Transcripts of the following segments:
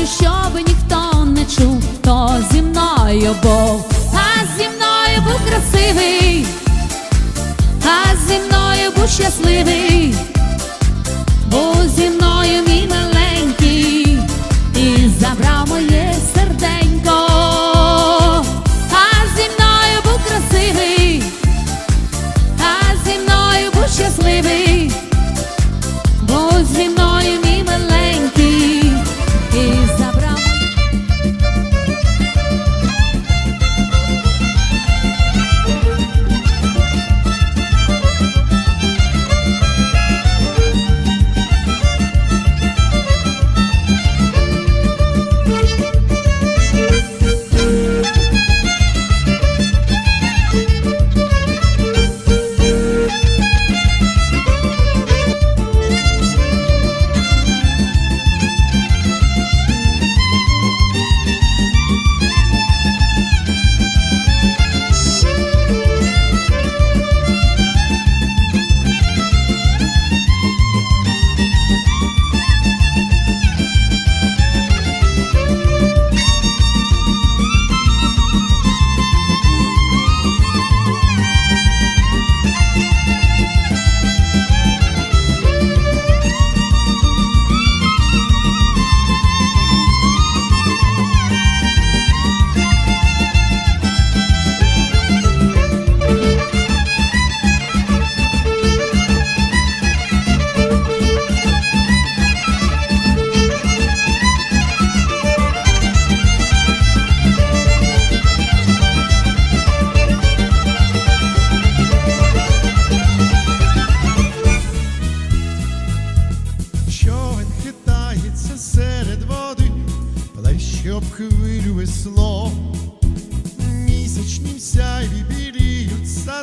хочу, щоб ніхто не чув, хто зі мною був.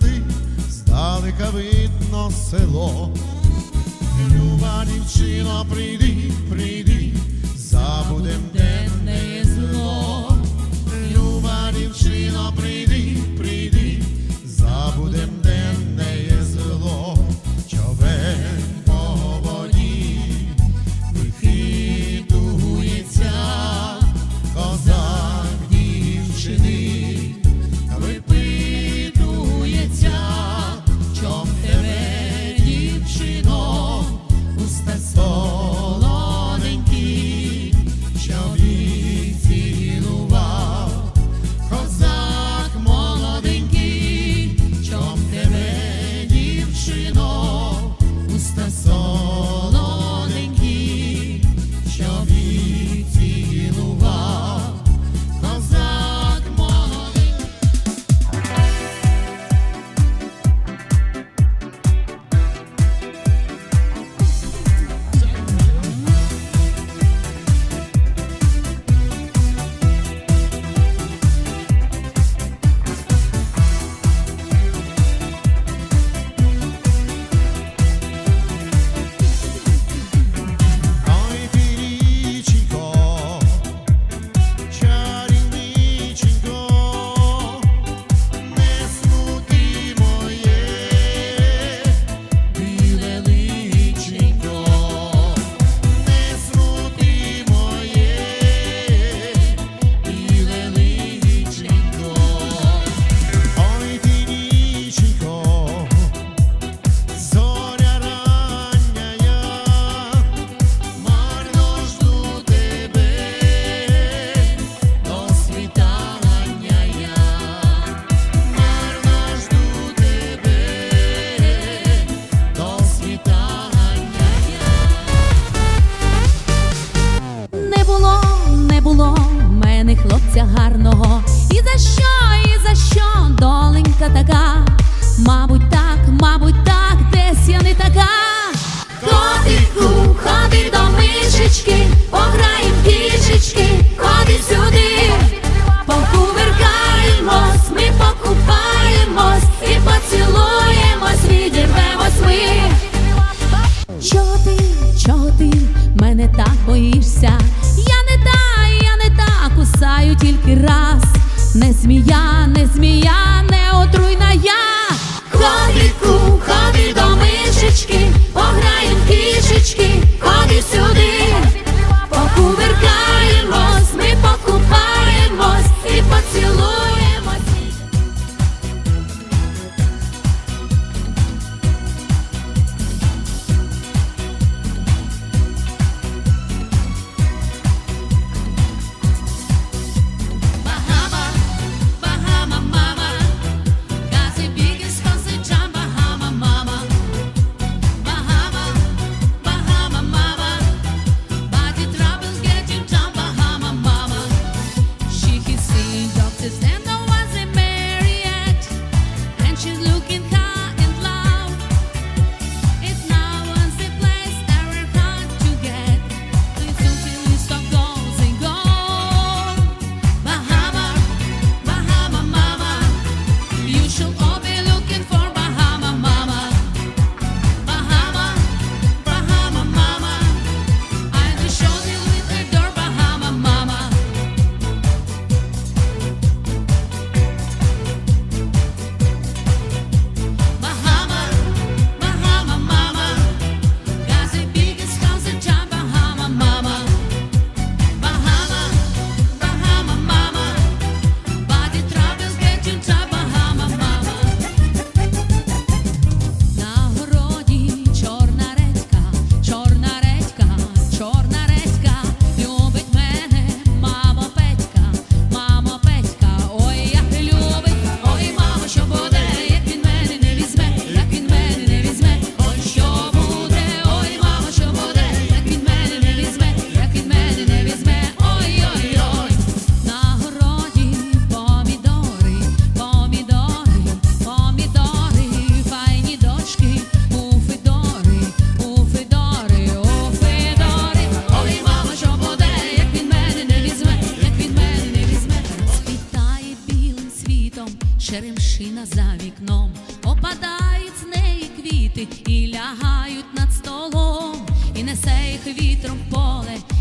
сади, здалека видно село. Люба дівчина, прийди, прийди, забудем денне зло. Люба дівчина, прийди, прийди, забудем. сміюся, я не та, я не та кусаю тільки раз, не змія, не змія.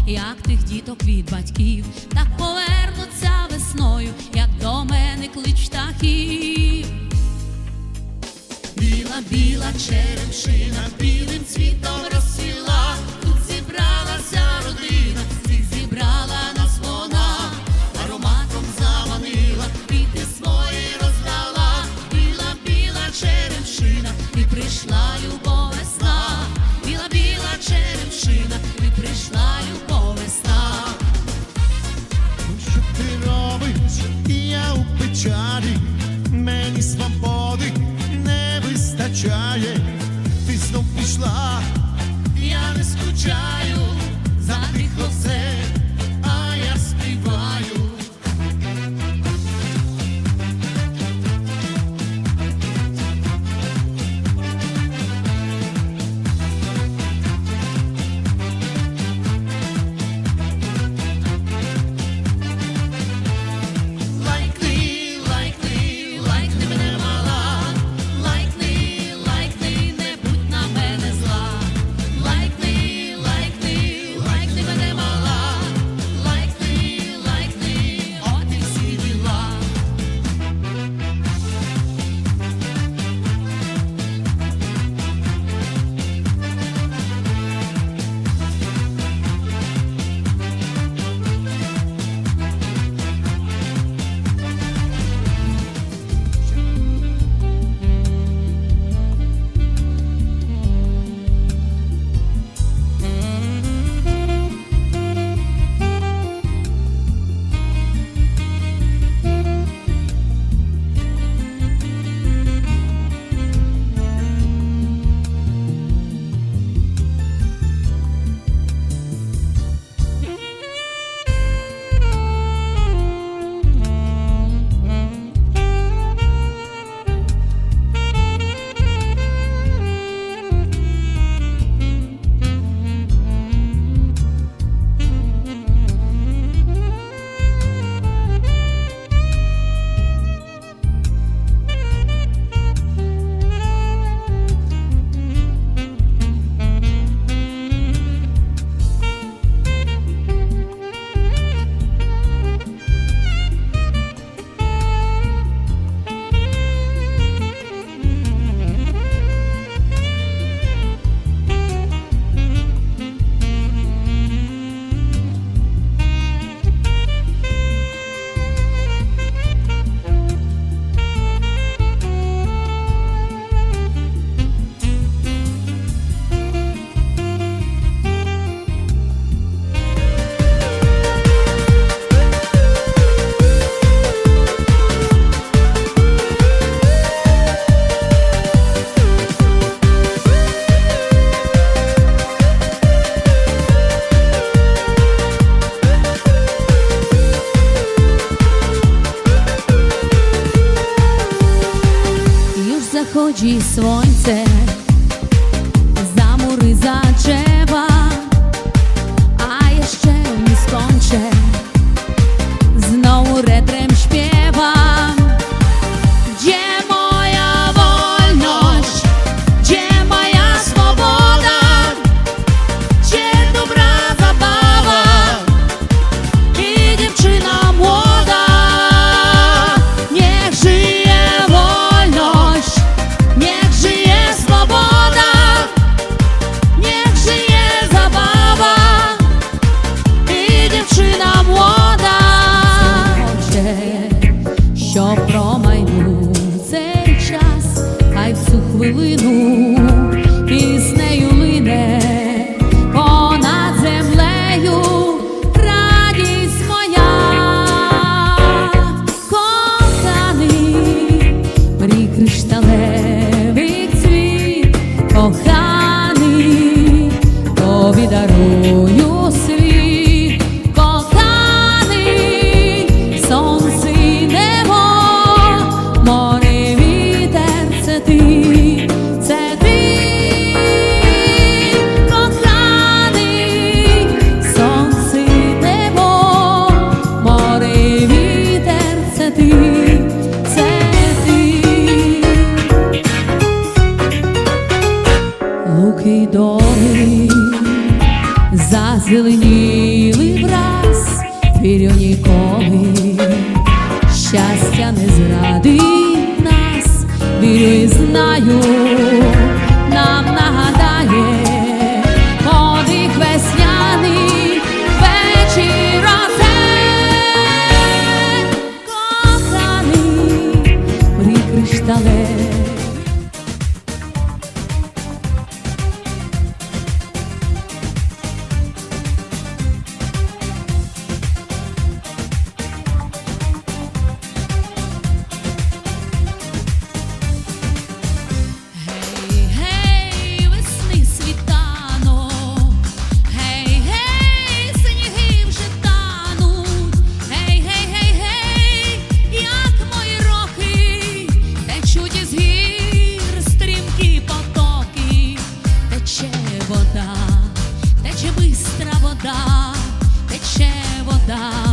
як тих діток від батьків, так повернуться весною, як до мене клич птахів. Біла, біла, черга. giant. заході сонце, за мури заче. Зазеленіли враз, вірю ніколи, щастя не зрадить нас, вірю і знаю, verdad.